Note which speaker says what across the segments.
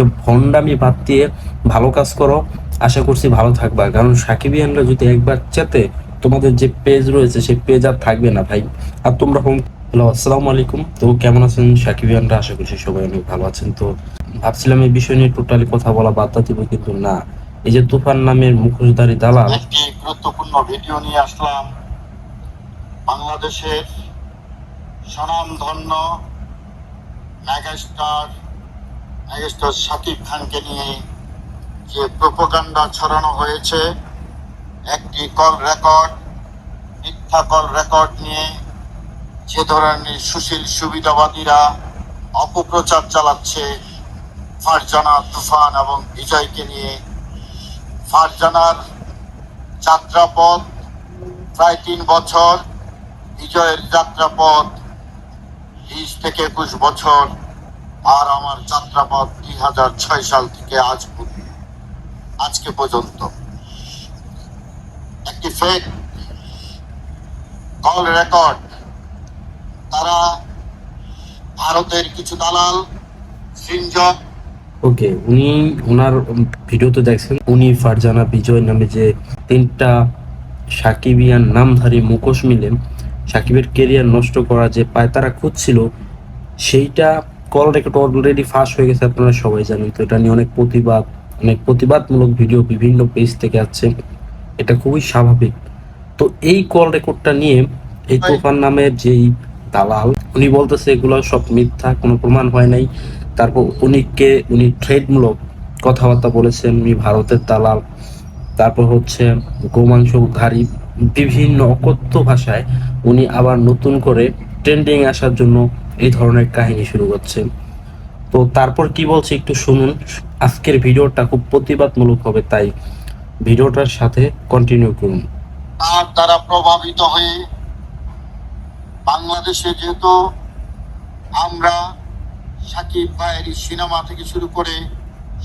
Speaker 1: সব ভণ্ডামি বাদ দিয়ে ভালো কাজ করো, আশা করছি ভালো থাকবা। কারণ সাকিবিয়ানরা যদি একবার চেতে তোমাদের যে পেজ রয়েছে, সেই পেজ আর থাকবে না ভাই। আর তোমরা হোম হ্যালো আসসালামু আলাইকুম। তো কেমন আছেন সাকিবিয়ানরা? আশা করছি সবাই অনেক ভালো আছেন। তো ভাবছিলাম এই বিষয় নিয়ে টোটালি কথা বলা বার্তা দিব, কিন্তু না। এই যে তুফান নামের মুখোশধারী দালাল
Speaker 2: গুরুত্বপূর্ণ ভিডিও নিয়ে আসলাম। বাংলাদেশের স্বনামধন্য মেগাস্টার মেগাস্টার শাকিব খানকে নিয়ে যে প্রোপাগান্ডা ছড়ানো হয়েছে, একটি কল রেকর্ড, মিথ্যা কল রেকর্ড নিয়ে যে ধরনের সুশীল সুবিধাবাদীরা অপপ্রচার চালাচ্ছে ফারজানা তুফান এবং বিজয়কে নিয়ে। ফারজানার যাত্রাপথ প্রায় তিন বছর, বিজয়ের যাত্রাপথ বিশ থেকে একুশ বছর। আর আমার যাত্রাপথ দুই হাজার ছয় সাল থেকে আজ আজকে পর্যন্ত। একটি ফেক কল রেকর্ড তারা ভারতের কিছু দালাল সৃঞ্জক
Speaker 1: ওকে, উনি ওনার ভিডিওতে দেখছেন। উনি ফারজানা বিজয় নামে যে তিনটা সাকিবিয়ান নামধারী মুখোশ মিলে সাকিবের কেরিয়ার নষ্ট করা যে পায়তারা খুঁজছিল, সেইটা কল রেকর্ড অলরেডি ফাঁস হয়ে গেছে আপনারা সবাই জানেন তো। এটা নিয়ে অনেক প্রতিবাদ অনেক প্রতিবাদমূলক ভিডিও বিভিন্ন পেজ থেকে আসছে। এটা খুবই স্বাভাবিক। তো এই কল রেকর্ডটা নিয়ে এই তুফান নামের যেই দালাল উনি বলতেছে এগুলো সব মিথ্যা কোনো প্রমাণ হয় নাই। তারপর উনিকে উনি ট্রেডমূলক কথাবার্তা বলেছেন উনি ভারতের দালাল। তারপর হচ্ছে গোমাংসধারী বিভিন্ন অকথ্য ভাষায় উনি আবার নতুন করে ট্রেন্ডিং আসার জন্য এই ধরনের কাহিনী শুরু করছেন তো তারপর কি বলছে একটু শুনুন। আজকের ভিডিওটা খুব প্রতিবাদমূলক হবে তাই ভিডিওটার সাথে কন্টিনিউ করুন।
Speaker 2: তার দ্বারা প্রভাবিত হয়ে বাংলাদেশে যেহেতু আমরা সাকিব ভাইয়ের সিনেমা থেকে শুরু করে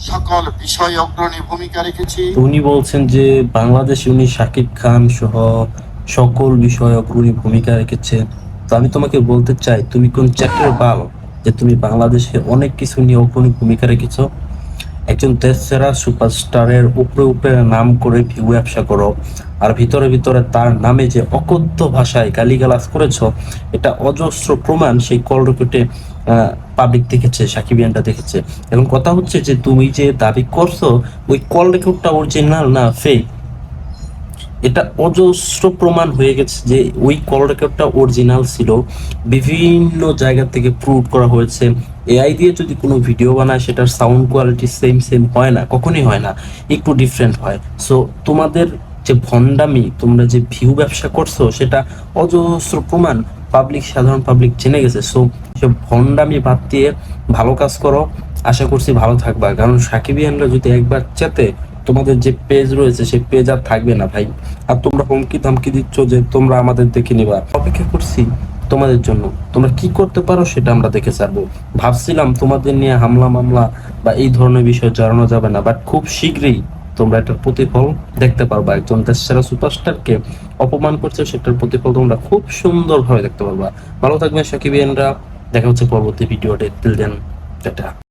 Speaker 2: সকল বিষয়ে অগ্রণী ভূমিকা রেখেছি।
Speaker 1: উনি বলছেন যে বাংলাদেশে উনি শাকিব খান সহ সকল বিষয়ে অগ্রণী ভূমিকা রেখেছে তো আমি তোমাকে বলতে চাই, তুমি কোন চ্যাপ্টার বাল যে তুমি বাংলাদেশে অনেক কিছু নিয়ে অগ্রণী ভূমিকা রেখেছো? একজন দেশ সেরা সুপারস্টারের উপরে উপরে নাম করে ভিউ ব্যবসা করো, আর ভিতরে ভিতরে তার নামে যে অকথ্য ভাষায় গালিগালাজ করেছ, এটা অজস্র প্রমাণ সেই কল রেকর্ডে পাবলিক দেখেছে সাকিবিয়ানটা দেখেছে। এবং কথা হচ্ছে যে তুমি যে দাবি করছ, ওই কল রেকর্ডটা অরিজিনাল না ফেক এটা অজস্র প্রমাণ হয়ে গেছে যে ওই কল রেকর্ডটা অরিজিনাল ছিল। বিভিন্ন জায়গা থেকে প্রুভ করা হয়েছে। এআই দিয়ে যদি কোনো ভিডিও বানায়, সেটার সাউন্ড কোয়ালিটি সেম সেম হয় না, কখনই হয় না, একটু ডিফারেন্ট হয়। সো তোমাদের যে ভণ্ডামি, তোমরা যে ভিউ ব্যবসা করছ, সেটা অজস্র প্রমাণ পাবলিক সাধারণ পাবলিক জেনে গেছে। সো সব ভণ্ডামি বাদ দিয়ে ভালো কাজ করো। আশা করছি ভালো থাকবা। কারণ সাকিবিয়ানরা যদি একবার চেতে, তোমাদের যে পেজ রয়েছে, সেই পেজ আর থাকবে না ভাই। আর তোমরা হুমকি ধামকি দিচ্ছ যে তোমরা আমাদের দেখে নিবা। অপেক্ষা করছি তোমাদের জন্য। তোমরা কি করতে পারো সেটা আমরা দেখে ছাড়বো। ভাবছিলাম তোমাদের নিয়ে হামলা মামলা বা এই ধরনের বিষয় জানানো যাবে না বাট খুব শীঘ্রই তোমরা এটার প্রতিফল দেখতে পারবা। একজন দেশ সেরা সুপারস্টারকে অপমান করছে, সেটার প্রতিফল তোমরা খুব সুন্দরভাবে দেখতে পারবা। ভালো থাকবেন সাকিবিয়ানরা দেখা হচ্ছে পরবর্তী ভিডিওতে টিল দেন টাটা।